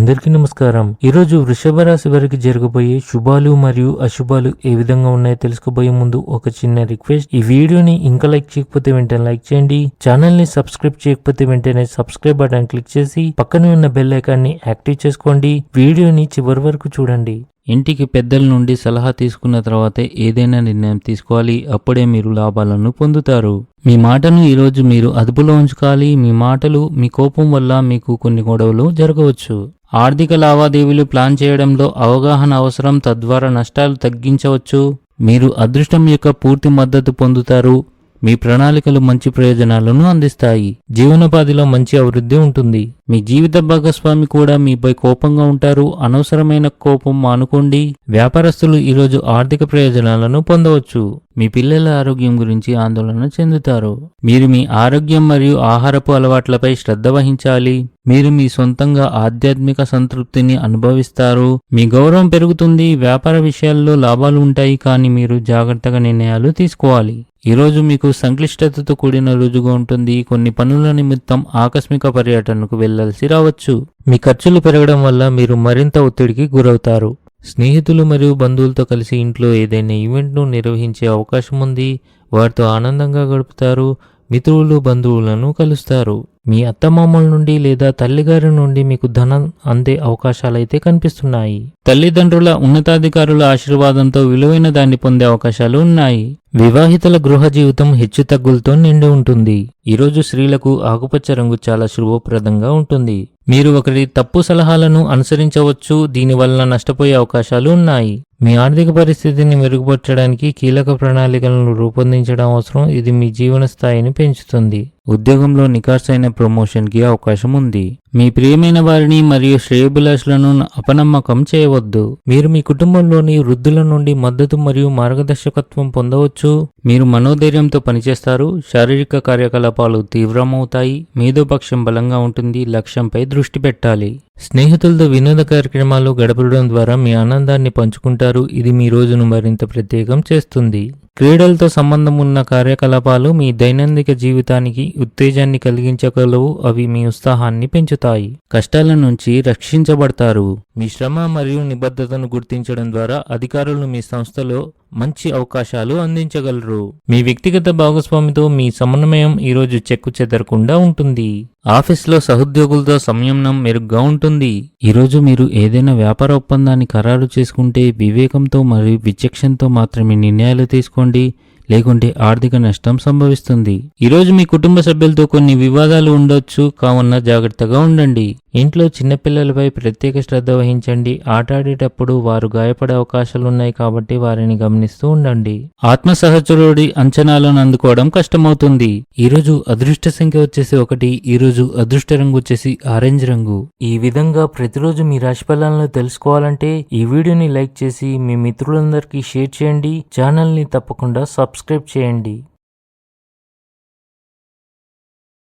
అందరికీ నమస్కారం. ఈరోజు వృషభ రాశి వారికి జరగబోయే శుభాలు మరియు అశుభాలు ఏ విధంగా ఉన్నాయో తెలుసుకోబోయే ముందు ఒక చిన్న రిక్వెస్ట్. ఈ వీడియోని ఇంకా లైక్ చేయకపోతే వెంటనే లైక్ చేయండి. ఛానల్ని సబ్స్క్రైబ్ చేయకపోతే వెంటనే సబ్స్క్రైబ్ బటన్ క్లిక్ చేసి పక్కనే ఉన్న బెల్ ఐకాన్ని యాక్టివ్ చేసుకోండి. వీడియోని చివరి వరకు చూడండి. ఇంటికి పెద్దల నుండి సలహా తీసుకున్న తర్వాతే ఏదైనా నిర్ణయం తీసుకోవాలి. అప్పుడే మీరు లాభాలను పొందుతారు. మీ మాటను ఈరోజు మీరు అదుపులో ఉంచుకోవాలి. మీ మాటలు మీ కోపం వల్ల మీకు కొన్ని గొడవలు జరగవచ్చు. ఆర్థిక లావాదేవీలు ప్లాన్ చేయడంలో అవగాహన అవసరం తద్వారా నష్టాలు తగ్గించవచ్చు. మీరు అదృష్టం యొక్క పూర్తి మద్దతు పొందుతారు. మీ ప్రణాళికలు మంచి ప్రయోజనాలను అందిస్తాయి. జీవనోపాధిలో మంచి అభివృద్ధి ఉంటుంది. మీ జీవిత భాగస్వామి కూడా మీపై కోపంగా ఉంటారు. అనవసరమైన కోపం మానుకోండి. వ్యాపారస్తులు ఈరోజు ఆర్థిక ప్రయోజనాలను పొందవచ్చు. మీ పిల్లల ఆరోగ్యం గురించి ఆందోళన చెందుతారు. మీరు మీ ఆరోగ్యం మరియు ఆహారపు అలవాట్లపై శ్రద్ధ వహించాలి. మీరు మీ సొంతంగా ఆధ్యాత్మిక సంతృప్తిని అనుభవిస్తారు. మీ గౌరవం పెరుగుతుంది. వ్యాపార విషయాల్లో లాభాలు ఉంటాయి కానీ మీరు జాగ్రత్తగా నిర్ణయాలు తీసుకోవాలి. ఈరోజు మీకు సంక్లిష్టతతో కూడిన రోజుగా ఉంటుంది. కొన్ని పనుల నిమిత్తం ఆకస్మిక పర్యటనకు వెళ్ళాల్సి రావచ్చు మీ ఖర్చులు పెరగడం వల్ల మీరు మరింత ఒత్తిడికి గురవుతారు. స్నేహితులు మరియు బంధువులతో కలిసి ఇంట్లో ఏదైనా ఈవెంట్ను నిర్వహించే అవకాశం ఉంది వారితో ఆనందంగా గడుపుతారు. మిత్రులు బంధువులను కలుస్తారు. మీ అత్తమామల నుండి లేదా తల్లిగారి నుండి మీకు ధనం అందే అవకాశాలైతే కనిపిస్తున్నాయి. తల్లిదండ్రుల ఉన్నతాధికారుల ఆశీర్వాదంతో విలువైన దాన్ని పొందే అవకాశాలు ఉన్నాయి. వివాహితుల గృహ జీవితం హెచ్చుతగ్గులతో నిండి ఉంటుంది. ఈరోజు స్త్రీలకు ఆకుపచ్చ రంగు చాలా శుభప్రదంగా ఉంటుంది. మీరు ఒకరి తప్పు సలహాలను అనుసరించవచ్చు. దీనివల్ల నష్టపోయే అవకాశాలు ఉన్నాయి. మీ ఆర్థిక పరిస్థితిని మెరుగుపరచడానికి కీలక ప్రణాళికలను రూపొందించడం అవసరం. ఇది మీ జీవన స్థాయిని పెంచుతుంది. ఉద్యోగంలో నికార్సైన ప్రమోషన్కి అవకాశం ఉంది మీ ప్రియమైన వారిని మరియు శ్రేయభిలాషులను అపనమ్మకం చేయవద్దు. మీరు మీ కుటుంబంలోని వృద్ధుల నుండి మద్దతు మరియు మార్గదర్శకత్వం పొందవచ్చు. మీరు మనోధైర్యంతో పనిచేస్తారు. శారీరక కార్యకలాపాలు తీవ్రమవుతాయి. మేధోపక్షం బలంగా ఉంటుంది. లక్ష్యంపై దృష్టి పెట్టాలి. స్నేహితులతో వినోద కార్యక్రమాలు గడపడం ద్వారా మీ ఆనందాన్ని పంచుకుంటారు. ఇది మీ రోజును మరింత ప్రత్యేకం చేస్తుంది. క్రీడలతో సంబంధం ఉన్న కార్యకలాపాలు మీ దైనందిక జీవితానికి ఉత్తేజాన్ని కలిగించగలవు. అవి మీ ఉత్సాహాన్ని పెంచుతాయి. కష్టాల నుంచి రక్షించబడతారు. మీ శ్రమ మరియు నిబద్ధతను గుర్తించడం ద్వారా అధికారులు మీ సంస్థలో మంచి అవకాశాలు అందించగలరు. మీ వ్యక్తిగత భాగస్వామితో మీ సమన్వయం ఈరోజు చెక్కు చెదరకుండా ఉంటుంది. ఆఫీస్లో సహోద్యోగులతో సంయమనం మెరుగ్గా ఉంటుంది. ఈరోజు మీరు ఏదైనా వ్యాపార ఒప్పందాన్ని ఖరారు చేసుకుంటే వివేకంతో మరియు విచక్షణతో మాత్రమే నిర్ణయాలు తీసుకోండి. లేకుంటే ఆర్థిక నష్టం సంభవిస్తుంది. ఈరోజు మీ కుటుంబ సభ్యులతో కొన్ని వివాదాలు ఉండొచ్చు. కావున జాగ్రత్తగా ఉండండి. ఇంట్లో చిన్నపిల్లలపై ప్రత్యేక శ్రద్ధ వహించండి. ఆటాడేటప్పుడు వారు గాయపడే అవకాశాలున్నాయి కాబట్టి వారిని గమనిస్తూ ఉండండి. ఆత్మ సహచరుడి అంచనాలను అందుకోవడం కష్టమవుతుంది. ఈరోజు అదృష్ట సంఖ్య వచ్చేసి ఒకటి ఈరోజు అదృష్ట రంగు వచ్చేసి ఆరెంజ్ రంగు. ఈ విధంగా ప్రతిరోజు మీ రాశి ఫలాలను తెలుసుకోవాలంటే ఈ వీడియోని లైక్ చేసి మీ మిత్రులందరికీ షేర్ చేయండి. ఛానల్ని తప్పకుండా సబ్స్క్రైబ్ చేయండి.